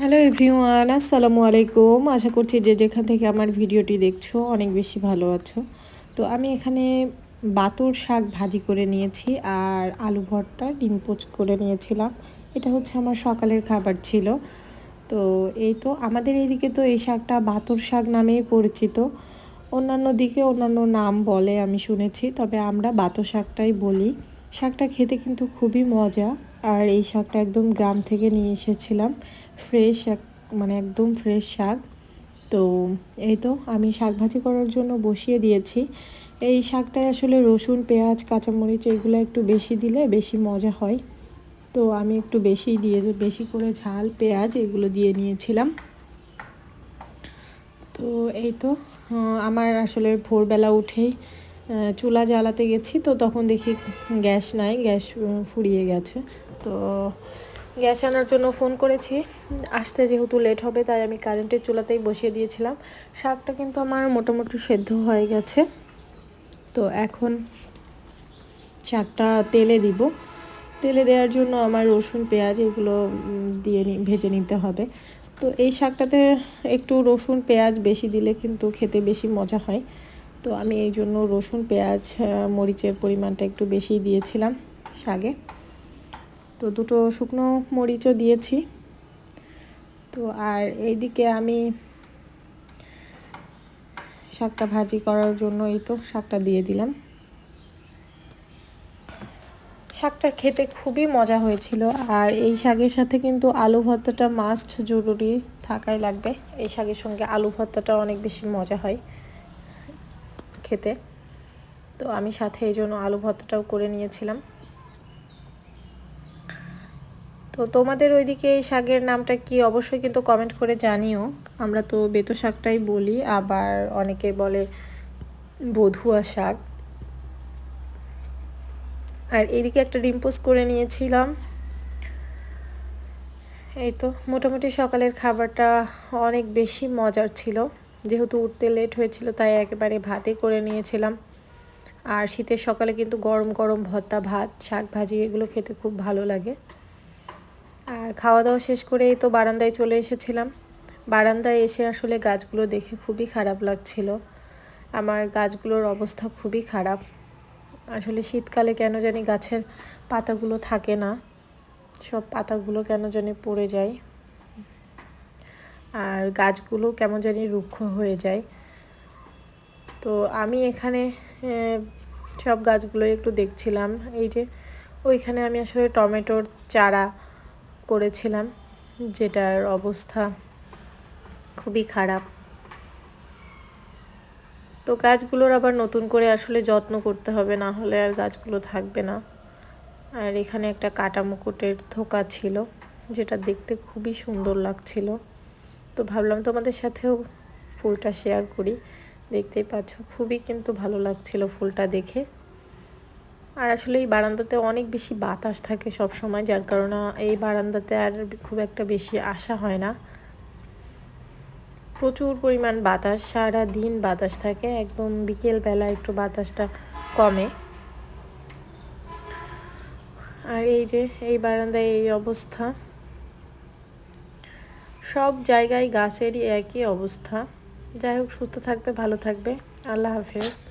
Hello everyone আসসালামু আলাইকুম আশা করছি যে যেখান থেকে আমার ভিডিওটি দেখছ, অনেক বেশি ভালো আছো। তো আমি এখানে বাতর শাক ভাজি করে নিয়েছি আর আলু ভর্তা, ডিম পোচ করে নিয়েছিলাম। এটা হচ্ছে আমার সকালের খাবার ছিল। তো এই তো আমাদের এইদিকে তো এই শাকটা বাতর শাক নামেই পরিচিত। অন্যান্য দিকে অন্যান্য নাম বলে আমি শুনেছি, তবে আমরা বাতর শাকটাই বলি। শাকটা খেতে কিন্তু খুবই মজা। আর এই শাকটা একদম গ্রাম থেকে নিয়ে এসেছিলাম। ফ্রেশ এক মানে একদম ফ্রেশ শাক। তো এই তো আমি শাক ভাজি করার জন্য বসিয়ে দিয়েছি। এই শাকটায় আসলে রসুন, পেঁয়াজ, কাঁচামরিচ এগুলো একটু বেশি দিলে বেশি মজা হয়। তো আমি একটু বেশি দিয়ে বেশি করে ঝাল, পেঁয়াজ এগুলো দিয়ে নিয়েছিলাম। তো এই তো আমার আসলে ভোরবেলা উঠেই চুলা জ্বালাতে গেছি। তো তখন দেখি গ্যাস নাই, গ্যাস ফুরিয়ে গেছে। তো গ্যাস আনার জন্য ফোন করেছি। আসতে যেহেতু লেট হবে, তাই আমি কারেন্টের চুলাতেই বসিয়ে দিয়েছিলাম। শাকটা কিন্তু আমার মোটামুটি সেদ্ধ হয়ে গেছে। তো এখন শাকটা তেলে দিব। তেলে দেওয়ার জন্য আমার রসুন, পেঁয়াজ এগুলো দিয়ে ভেজে নিতে হবে। তো এই শাকটাতে একটু রসুন, পেঁয়াজ বেশি দিলে কিন্তু খেতে বেশি মজা হয়। তো আমি এই জন্য রসুন, পেঁয়াজ মরিচের পরিমাণটা একটু বেশি দিয়েছিলাম শাকে। তো দুটো শুকনো মরিচও দিয়েছি। তো আর এইদিকে আমি শাকটা ভাজি করার জন্য এই তো শাকটা দিয়ে দিলাম। শাকটা খেতে খুবই মজা হয়েছিল আর এই শাকের সাথে কিন্তু আলু ভর্তাটা মাস্ট জরুরি থাকাই লাগবে। এই শাকের সঙ্গে আলু ভর্তাটা অনেক বেশি মজা হয় খেতে। তো আমি সাথে এই জন্য আলু ভর্তাটাও করে নিয়েছিলাম। তো তোমাদের ওইদিকে এই শাকের নামটা কি? অবশ্যই কিন্তু কমেন্ট করে জানিও। আমরা তো বেতো শাকটাই বলি, আবার অনেকে বলে বধুয়া শাক। আর এদিকে একটা ডিম পোস্ট করে নিয়েছিলাম। এই তো, মোটামুটি সকালের খাবারটা অনেক বেশি মজার ছিল। যেহেতু উঠতে লেট হয়েছিল, তাই একেবারে ভাতে করে নিয়েছিলাম। আর শীতের সকালে কিন্তু গরম গরম ভর্তা ভাত, শাক ভাজি, এগুলো খেতে খুব ভালো লাগে। আর খাওয়া দাওয়া শেষ করেই তো বারান্দায় চলে এসেছিলাম। বারান্দায় এসে আসলে গাছগুলো দেখে খুবই খারাপ লাগছিল। আমার গাছগুলোর অবস্থা খুবই খারাপ। আসলে শীতকালে কেন জানি গাছের পাতাগুলো থাকে না। সব পাতাগুলো কেন জানি পড়ে যায়। আর গাছগুলো কেমন জানি রুক্ষ হয়ে যায়। তো আমি এখানে সব গাছগুলো একটু দেখছিলাম। এই যে ওইখানে আমি আসলে টমেটোর চারা করেছিলাম, যেটার অবস্থা খুবই খারাপ। তো গাছগুলোর আবার নতুন করে আসলে যত্ন করতে হবে, না হলে আর গাছগুলো থাকবে না। আর এখানে একটা কাটা মুকুটের থোকা ছিল, যেটা দেখতে খুবই সুন্দর লাগছিল। তো ভাবলাম তোমাদের সাথেও ফুলটা শেয়ার করি। দেখতেই পাচ্ছ, খুবই কিন্তু ভালো লাগছিল ফুলটা দেখে। আর আসলে এই বারান্দাতে অনেক বেশি বাতাস থাকে সব সময়, যার কারণে এই বারান্দাতে আর খুব একটা বেশি আসা হয় না। প্রচুর পরিমাণ বাতাস, সারা দিন বাতাস থাকে, একদম বিকেলবেলা একটু বাতাসটা কমে। আর এই যে, এই বারান্দায় এই অবস্থা। সব জায়গায় গাছেরই একই অবস্থা। যাই হোক, সুস্থ থাকবে, ভালো থাকবে। আল্লাহ হাফেজ।